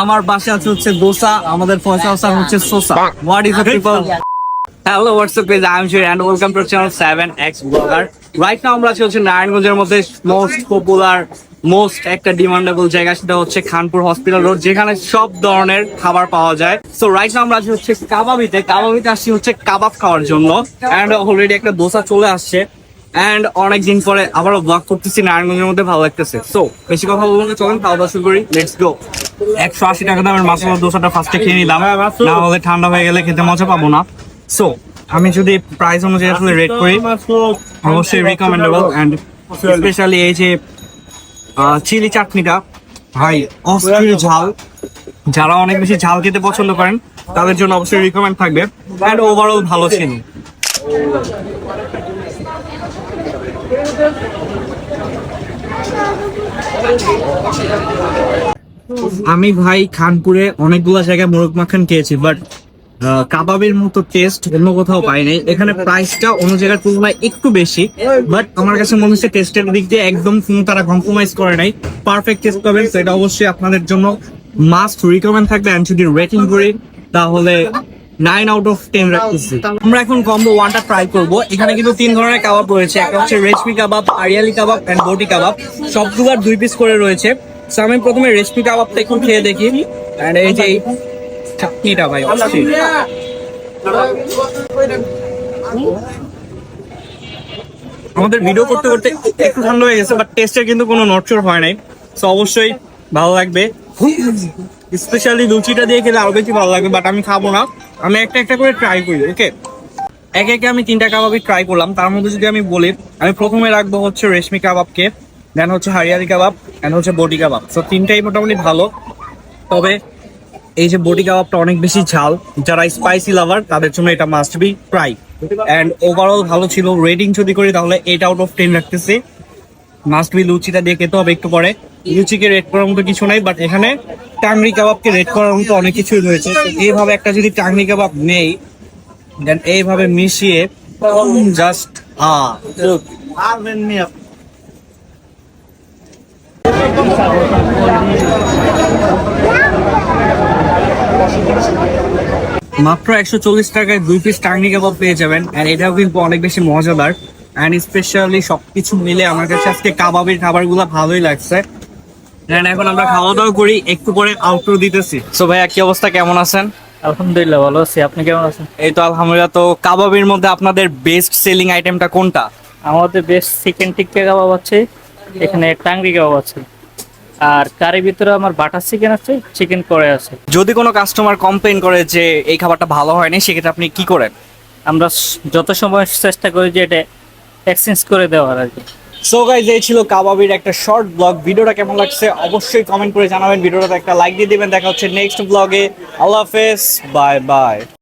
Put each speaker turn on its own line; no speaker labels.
আমার পাশে আছে হচ্ছে দোসা আমাদের ফয়সাল স্যার হচ্ছে Sosa. What is the people hello WhatsApp page I am sure and welcome to channel 7x blogger right now আমরা আছি হচ্ছে নারায়ণগঞ্জের মধ্যে মোস্ট পপুলার মোস্ট একটা ডিমান্ডেবল জায়গা সেটা হচ্ছে খানপুর হসপিটাল রোড যেখানে সব ধরনের খাবার পাওয়া যায়। সো রাইট নাও আমরা আছি হচ্ছে কাবাবিতে। কাবাবিতে আসছি হচ্ছে কাবাব খাওয়ার জন্য। এন্ড অলরেডি একটা দোসা চলে আসছে। এন্ড অনেক দিন পরে আবারও ব্লগ করতেছি, নারায়ণগঞ্জের মধ্যে ভালো লাগতেছে। সো বেশি কথা বলব না, চলেন খাওয়া দাওয়া করি। লেটস গো একশো আশি টাকা দামের মাসালা দোসাটা ফার্স্টে খেয়ে নিলাম। না হলে ঠান্ডা হয়ে গেলে খেতে মজা পাবো না। সো আমি যদি প্রাইস অনুযায়ী আসলে রেট করি, অবশ্যই রিকমেন্ডেবল এন্ড স্পেশালি এই যে চিলি চাটনিটা, ভাই, অস্থির ঝাল। যারা অনেক বেশি ঝাল খেতে পছন্দ করেন, তাদের জন্য অবশ্যই রিকমেন্ড থাকবে। এন্ড ওভারঅল ভালো ছিল আমি ভাই খানপুরে অনেকগুলো জায়গায় মোরগ মাখান খেয়েছি বাট কাবাবের মতো টেস্ট অন্য কোথাও পাই নাই। এখানে প্রাইসটা অন্য জায়গার তুলনায় একটু বেশি বাট আমার কাছে মনে হচ্ছে টেস্টের দিক দিয়ে একদম কোনো তারা কম্প্রোমাইজ করে নাই। পারফেক্ট টেস্ট পাবেন সেটা অবশ্যই আপনাদের জন্য মাস্ট রিকমেন্ড থাকবে। অ্যান্ড যদি রেটিং করি, তাহলে নাইন আউট অফ টেন রাখতেছি আমরা এখন কম্বো ওয়ানটা ট্রাই করব। এখানে কিন্তু তিন ধরনের কাবাব রয়েছে। একটা হচ্ছে রেসপি কাবাব আরিয়ালি কাবাব এন্ড বটি কাবাব সবগুলোর দুই পিস করে রয়েছে। So, আমি প্রথমে রেসপি কাবাবটা একটু খেয়ে দেখি। এন্ড এই যে চাটনিটা ভাই আমাদের ভিডিও করতে করতে একটু ঠান্ডা হয়ে গেছে বাট টেস্টের কিন্তু কোনো নটচর হয় নাই। সো অবশ্যই ভালো লাগবে। স্পেশালি লুচিটা দিয়ে খেলে আরও বেশি ভালো লাগবে বাট আমি খাব না। আমি একটা একটা করে ট্রাই করি ওকে একে একে আমি তিনটা কাবাবই ট্রাই করলাম। তার মধ্যে যদি আমি বলি, আমি প্রথমে রাখব হচ্ছে রেশমি কাবাবকে দেন হচ্ছে হারিয়ারি কাবাব এন্ড হচ্ছে বটি কাবাব তো তিনটাই মোটামুটি ভালো। তবে এই যে বটি কাবাবটা অনেক বেশি ঝাল, যারা স্পাইসি লাভার তাদের জন্য এটা must be try and overall ভালো ছিল। রেটিং যদি করি, তাহলে এইট আউট অফ টেন রাখতেছি। মাস্ট বি লুচিটা দিয়ে খেতে হবে একটু পরে। লুচিকে রেড করার মতো কিছু নাই বাট এখানে টাংরি কাবাবকে রেড করার মতো অনেক কিছুই রয়েছে। এইভাবে একটা যদি টাংরি কাবাব নেই দেন এইভাবে মিশিয়ে জাস্ট আ মাত্র একশো চল্লিশ টাকায় দুই পিস টাংনি কাবাব পেয়ে যাবেন আর এটাও কিন্তু অনেক বেশি মজাদার। অ্যান্ড স্পেশালি সবকিছু মিলে আমার কাছে আজকে কাবাবের খাবারগুলো ভালোই লাগছে। And এখন আমরা খাওয়া দাওয়া করি একটু পরে আউটডোর দিতেছি। সো ভাইয়া কি অবস্থা? কেমন আছেন?
আলহামদুলিল্লাহ ভালো আছি। আপনি কেমন আছেন?
এই তো আলহামদুলিল্লাহ। তো কাবাবের মধ্যে আপনাদের বেস্ট সেলিং আইটেমটা কোনটা?
আমাদের বেস্ট চিকেন টিক্কা কাবাব আছে এখানে টাংরি কাবাব আছে। আর কারির ভিতরে আমার বাটার চিকেন আছে চিকেন করে আছে।
যদি কোনো কাস্টমার কমপ্লেন করে যে এই খাবারটা ভালো হয়নি সেক্ষেত্রে আপনি কি করেন?
আমরা যত সময় চেষ্টা করি যে এটা এক্সচেঞ্জ করে দেওয়ার আর কি
সো গাইজ এই ছিল কাবাবির একটা শর্ট ব্লগ ভিডিওটা কেমন লাগছে অবশ্যই কমেন্ট করে জানাবেন। ভিডিওটাতে একটা লাইক দিয়ে দিবেন। দেখা হচ্ছে নেক্সট ব্লগে আল্লাহ হাফেজ। Bye bye